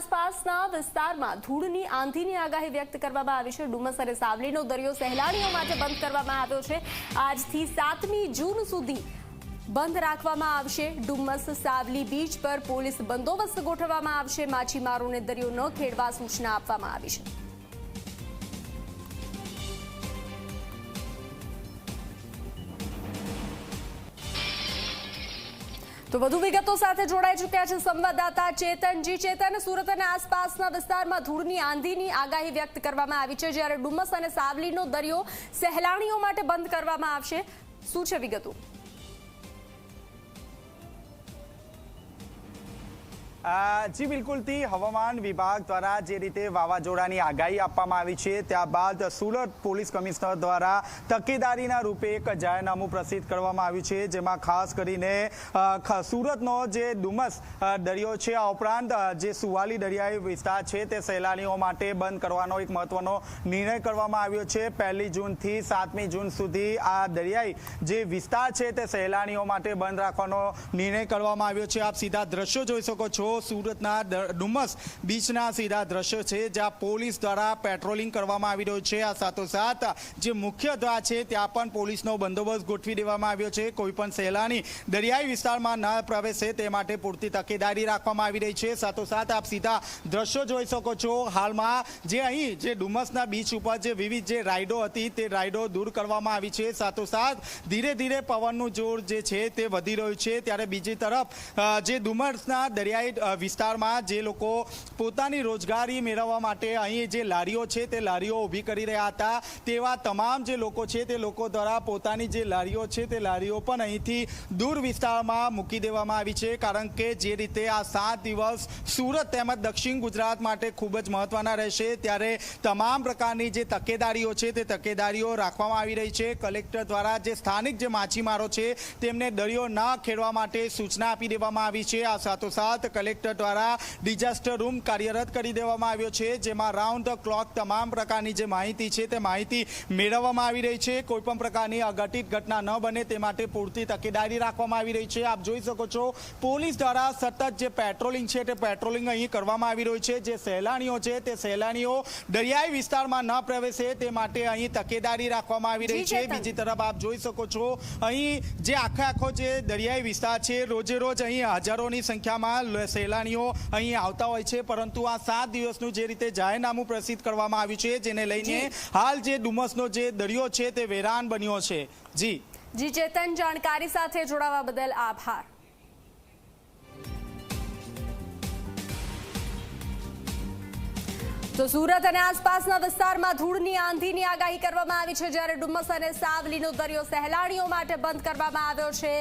આસપાસના વિસ્તારમાં ધૂળની આંધીની આગાહી વ્યક્ત કરવામાં આવી છે. ડુમસ અને સાવલીનો દરિયો સહેલાણીઓ માટે બંધ કરવામાં આવ્યો છે. આજથી સાતમી જૂન સુધી બંધ રાખવામાં આવશે. ડુમસ, સાવલી બીચ પર પોલીસ બંદોબસ્ત ગોઠવવામાં આવશે. માછીમારોને દરિયો ન ખેડવા સૂચના આપવામાં આવી છે. તો વધુ વિગતો સાથે જોડાઈ ચૂક્યા છે સંવાદદાતા ચેતનજી ચેતન, સુરત અને આસપાસના વિસ્તારમાં ધૂળની આંધીની આગાહી વ્યક્ત કરવામાં આવી છે, જ્યારે ડુમસ અને સાવલીનો દરિયો સહેલાણીઓ માટે બંધ કરવામાં આવશે. શું છે વિગતો? જી બિલકુલથી હવામાન વિભાગ દ્વારા જે રીતે વાવાઝોડાની આગાહી આપવામાં આવી છે, ત્યારબાદ સુરત પોલીસ કમિશનર દ્વારા તકેદારીના રૂપે એક જાહેરનામું પ્રસિદ્ધ કરવામાં આવ્યું છે, જેમાં ખાસ કરીને સુરતનો જે ડુમસ દરિયો છે, આ ઉપરાંત જે સુવાલી દરિયાઈ વિસ્તાર છે, તે સહેલાણીઓ માટે બંધ કરવાનો એક મહત્વનો નિર્ણય કરવામાં આવ્યો છે. પહેલી જૂનથી સાતમી જૂન સુધી આ દરિયાઈ જે વિસ્તાર છે, તે સહેલાણીઓ માટે બંધ રાખવાનો નિર્ણય કરવામાં આવ્યો છે. આપ સીધા દ્રશ્યો જોઈ શકો છો. સુરતના ડુમસ બીચના સીધા દ્રશ્યો છે, જ્યાં પોલીસ દ્વારા પેટ્રોલિંગ કરવામાં આવી રહ્યું છે. આ સાથોસાથ જે મુખ્ય દ્વાર છે, ત્યાં પણ પોલીસનો બંદોબસ્ત ગોઠવી દેવામાં આવ્યો છે. કોઈ પણ સહેલાણી દરિયાઈ વિસ્તારમાં ન પ્રવેશે તે માટે પૂરતી તકેદારી રાખવામાં આવી રહી છે. સાથોસાથ આપ સીધા દ્રશ્યો જોઈ શકો છો. હાલમાં જે અહીં જે ડુમસના બીચ ઉપર જે વિવિધ જે રાઇડો હતી, તે રાઇડો દૂર કરવામાં આવી છે. સાથોસાથ ધીરે ધીરે પવનનું જોર જે છે, તે વધી રહ્યું છે. ત્યારે બીજી તરફ જે ડુમસના દરિયાઈ વિસ્તારમાં જે લોકો પોતાની રોજગારી મેળવવા માટે અહીં જે લારીઓ છે તે લારીઓ ઊભી કરી રહ્યા હતા, તેવા તમામ જે લોકો છે તે લોકો દ્વારા પોતાની જે લારીઓ છે તે લારીઓ પણ અહીંથી દૂર વિસ્તારમાં મૂકી દેવામાં આવી છે, કારણ કે જે રીતે આ સાત દિવસ સુરત તેમજ દક્ષિણ ગુજરાત માટે ખૂબ જ મહત્વના રહેશે. ત્યારે તમામ પ્રકારની જે તકેદારીઓ છે તે તકેદારીઓ રાખવામાં આવી રહી છે. કલેક્ટર દ્વારા જે સ્થાનિક જે માછીમારો છે તેમને દરિયો ન ખેડવા માટે સૂચના આપી દેવામાં આવી છે. આ સાથોસાથ કલેક્ટર દ્વારા ડિઝાસ્ટર રૂમ કાર્યરત કરી દેવામાં આવ્યો છે જેમાં રાઉન્ડ ધ ક્લોક તમામ પ્રકારની જે માહિતી છે તે માહિતી મેળવવામાં આવી રહી છે. કોઈ પણ પ્રકારની અઘટિત ઘટના ન બને તે માટે પૂરતી તકેદારી રાખવામાં આવી રહી છે. આપ જોઈ શકો છો પોલીસ દ્વારા સતત જે પેટ્રોલિંગ છે તે પેટ્રોલિંગ અહીં કરવામાં આવી રહ્યું છે. જે સહેલાણીઓ છે તે સહેલાણીઓ દરિયાઈ વિસ્તારમાં ન પ્રવેશે તે માટે અહીં તકેદારી રાખવામાં આવી રહી છે. બીજી તરફ આપ જોઈ શકો છો અહીં જે આખે આખો જે દરિયાઈ વિસ્તાર છે રોજે રોજ અહીં હજારોની સંખ્યામાં સહેલાણીઓ અહીં આવતા હોય છે પરંતુ આ સાત દિવસનું જે રીતે જાહેરનામું પ્રસિદ્ધ કરવામાં આવ્યું છે જેને લઈને હાલ જે ડુમસનો જે દરિયો છે તે વેરાન બન્યો છે. જી. જી ચેતન જાણકારી સાથે જોડાવા બદલ આભાર. તો સુરત અને આસપાસના વિસ્તારમાં ધૂળની આંધીની આગાહી કરવામાં આવી છે જ્યારે ડુમસ અને સાવલીનો દરિયો સહેલાણીઓ માટે બંધ કરવામાં આવ્યો છે.